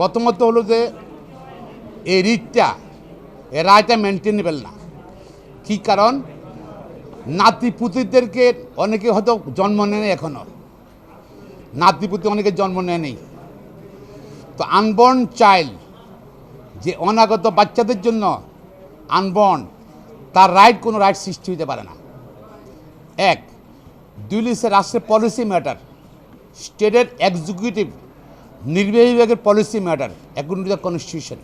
প্রথমত হলো যে, এই রিটটা এ রায়টা মেনটেনেবল না। কী কারণ? নাতি নাতিপুতিদেরকে অনেকে হয়তো জন্ম নেয় এখনও নাতিপুতি অনেকে জন্ম নেয় নেই তো আনবর্ন চাইল্ড যে অনাগত বাচ্চাদের জন্য আনবর্ন তার রাইট কোনো রাইট সৃষ্টি হতে পারে না। এক, দুই লিসে রাষ্ট্রের পলিসি ম্যাটার স্টেটের এক্সিকিউটিভ নির্বাহী বিভাগের policy matter according to the constitution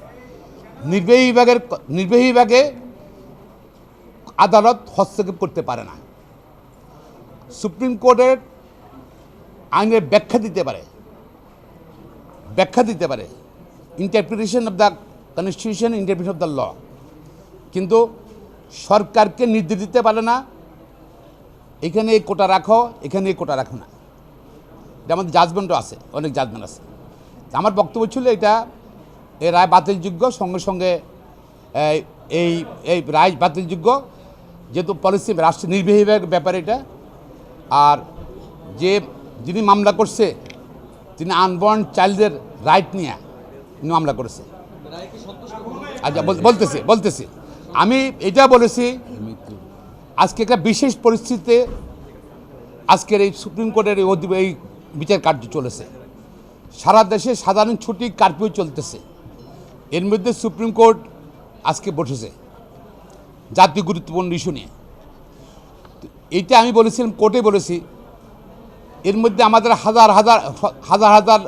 নির্বাহী বিভাগের, নির্বাহী বিভাগে আদালত হস্তক্ষেপ করতে পারে না। সুপ্রিম কোর্টের আইনের ব্যাখ্যা দিতে পারে। ব্যাখ্যা দিতে পারে। Interpretation of the constitution interpretation of the law কিন্তু সরকারকে নির্দেশ দিতে পারে না। এখানে এই কোটা রাখো, এখানে এই কোটা রাখো না। এটা আমাদের জাজমেন্টও আছে, অনেক জাজমেন্ট আছে। আমার বক্তব্য ছিল এটা এই রায় বাতিলযোগ্য সঙ্গে সঙ্গে এই, এই রায় বাতিলযোগ্য। যেহেতু পলিসি রাষ্ট্র নির্বাহী ব্যাপার এটা আর যে যিনি মামলা করছে তিনি আনবর্ন চাইল্ডদের রাইট নিয়ে মামলা করেছে। আচ্ছা বল- বলতেছি বলতেছি। আমি এটা বলেছি আজকে একটা বিশেষ পরিস্থিতিতে আজকের এই সুপ্রিম কোর্টের এই বিচার কার্য চলেছে। সারা দেশে সাধারণ ছুটি কারফিউ চলতেছে। এর মধ্যে সুপ্রিম কোর্ট আজকে বসেছে। জাতীয় গুরুত্বপূর্ণ ইস্যু নিয়ে। এইটা আমি বলেছিলাম, কোর্টে বলেছি। এর মধ্যে আমাদের হাজার হাজার হাজার হাজার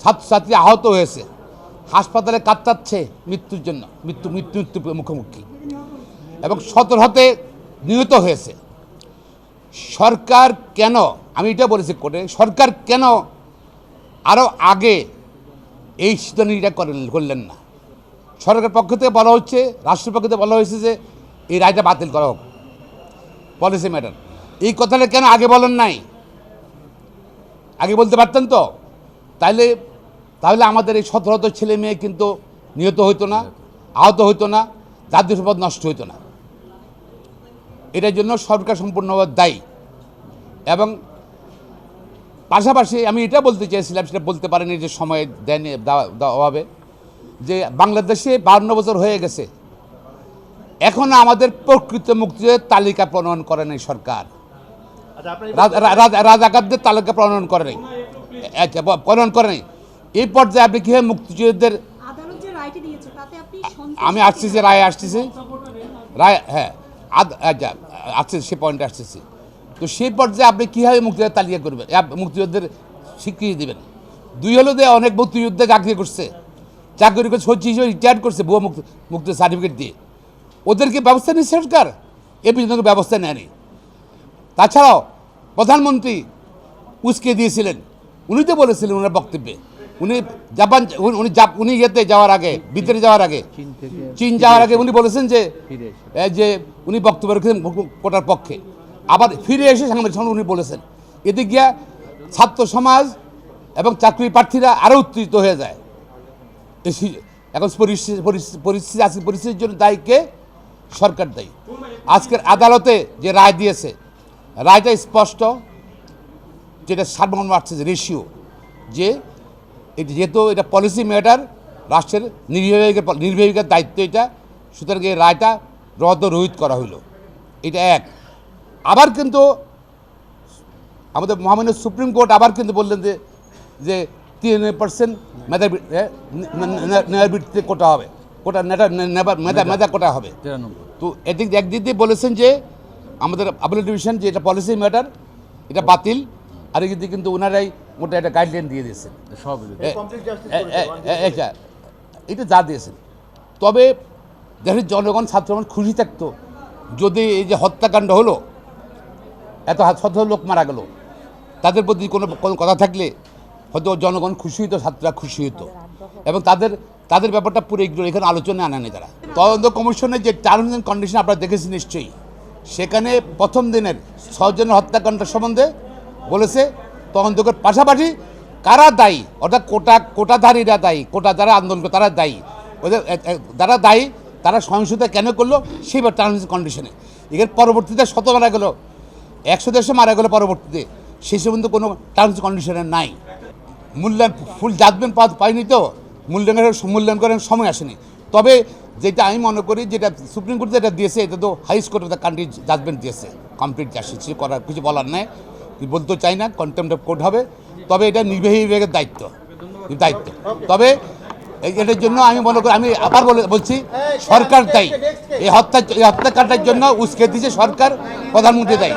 ছাত্রছাত্রী আহত হয়েছে। হাসপাতালে কাতরাচ্ছে মৃত্যুর জন্য, মৃত্যু মৃত্যু মৃত্যু মুখোমুখি। এবং সতর্কতে নিহত হয়েছে। সরকার কেন, আমি এটা বলেছি কোর্টে, সরকার কেন আরও আগে এই সিদ্ধান্তটা করেন, করলেন না। সরকারের পক্ষ থেকে বলা হচ্ছে, রাষ্ট্রের পক্ষ থেকে বলা হয়েছে যে এই রায়টা বাতিল করা হোক। Policy matter. এই কথাটা কেন আগে বলেন নাই? আগে বলতে পারতেন তো? তাইলে তাহলে আমাদের এই শত ছেলে মেয়ে কিন্তু নিহত হইতো না, আহত হইতো না, জাতীয় সম্পদ নষ্ট হইতো না। এটার জন্য সরকার সম্পূর্ণভাবে দায়ী। এবং পাশাপাশি আমি এটা বলতে চেয়েছিলাম সেটা বলতে পারিনি যে সময় দেয়নি অভাবে যে বাংলাদেশে বান্ন বছর হয়ে গেছে। এখনও আমাদের প্রকৃত মুক্তির তালিকা প্রণয়ন করে নাই সরকার। আচ্ছা আপনার রাজা- রাজা- রাজাকারদের তালিকা প্রণয়ন করে নাই। আচ্ছা প্রণয়ন করে নাই। এই পর্যায়ে আপনি কীভাবে মুক্তিযুদ্ধের আসছি যে আমি রায় আসতেছি। রায় হ্যাঁ আচ্ছা আসছে সে পয়েন্টে আসতেছি। তো সেই পর্যায়ে আপনি কীভাবে মুক্তিযোদ্ধার তালিকা করবেন? মুক্তিযুদ্ধের স্বীকৃতি দেবেন। দুই হলো যে অনেক মুক্তিযুদ্ধে চাকরি করছে। চাকরি করে সচিব হিসেবে রিটায়ার করছে ভুয়া মুক্তি মুক্তি সার্টিফিকেট দিয়ে। ওদেরকে ব্যবস্থা নিচ্ছে সরকার। এ পর্যন্ত ব্যবস্থা নেয়নি। তাছাড়াও প্রধানমন্ত্রী উস্কে দিয়েছিলেন। উনি তো বলেছিলেন ওনার বক্তব্যে। উনি জাপান উনি- উনি উনি ইয়েতে যাওয়ার আগে ভিতরে যাওয়ার আগে চীন যাওয়ার আগে উনি বলেছেন যে যে উনি বক্তব্য রেখেছেন কোটার পক্ষে। আবার ফিরে এসে সাংবাদিক সম্মেলনে উনি বলেছেন এতে গিয়া ছাত্র সমাজ এবং চাকরি প্রার্থীরা আরও উত্তেজিত হয়ে যায়। এখন পরিস্থিতি আজকে পরিস্থিতির জন্য দায়ী কে? সরকার দায়ী। আজকের আদালতে যে রায় দিয়েছে, রায়টা স্পষ্ট, যেটা সার্বভৌম আসছে রেশিও যে এটা যেহেতু এটা পলিসি ম্যাটার রাষ্ট্রের নির্বাহীকের নির্বাহীকের দায়িত্ব এটা, সুতরাং এই রায়টা রদ রোহিত করা হইল। এটা এক। আবার কিন্তু আমাদের মহামান্য সুপ্রিম কোর্ট আবার কিন্তু বললেন যে যে তিন পার্সেন্ট মেধা মেধার কোটা হবে। কোটা নেটা নেবার মেধা মেধা কোটা হবে। তো এদিক একদিক দিয়ে বলেছেন যে আমাদের আপিল ডিভিশন যে এটা পলিসি ম্যাটার এটা বাতিল আর এদিক দিয়ে কিন্তু ওনারাই মোটা একটা গাইডলাইন দিয়ে দিয়েছেন। এটা এটা যা দিয়েছেন। তবে দেশের জনগণ ছাত্রগণ খুশি থাকতো। যদি এই যে হত্যাকাণ্ড হলো এত শত লোক মারা গেল। তাদের প্রতি কোনো কোনো কথা থাকলে হয়তো জনগণ খুশি হতো ছাত্ররা খুশি হতো এবং তাদের তাদের ব্যাপারটা পুরো ইগনোর এখানে আলোচনায় আনেনি তারা। তদন্ত কমিশনের যে টার্মস অ্যান্ড কন্ডিশন আপনারা দেখেছেন নিশ্চয়ই। সেখানে প্রথম দিনের ছজনের হত্যাকাণ্ড সম্বন্ধে বলেছে তদন্তকের পাশাপাশি কারা দায়ী, অর্থাৎ কোটা, কোটাধারীরা দায়ী কোটা যারা আন্দোলন করে তারা দায়ী, ওদের যারা দায়ী, তারা সহিংসতা কেন করল সেই টার্মস কন্ডিশনে এর পরবর্তীতে শত মারা গেল একশো দেড়শো মারা গেল পরবর্তীতে। সেই সম্বন্ধে কোনো টার্মস কন্ডিশনে নাই। মূল্যায়ন ফুল জাজমেন্ট পাইনি তো। মূল্যায়নের মূল্যায়ন করার সময় আসেনি। তবে যেটা আমি মনে করি, যেটা সুপ্রিম কোর্ট যেটা দিয়েছে, এটা তো high court of the country judgement দিয়েছে। কমপ্লিট জাস্টিস করার কিছু বলার নাই। বলতে চাই না কন্টেম্প অফ কোর্ট হবে। তবে এটা নির্বাহী বিভাগের দায়িত্ব। দায়িত্ব। তবে এটার জন্য আমি মনে করি আমি আবার বলে বলছি, সরকার দায়ী। এই হত্যা এই হত্যাকাণ্ডের জন্য উস্কে দিয়েছে সরকার, প্রধানমন্ত্রী দায়ী।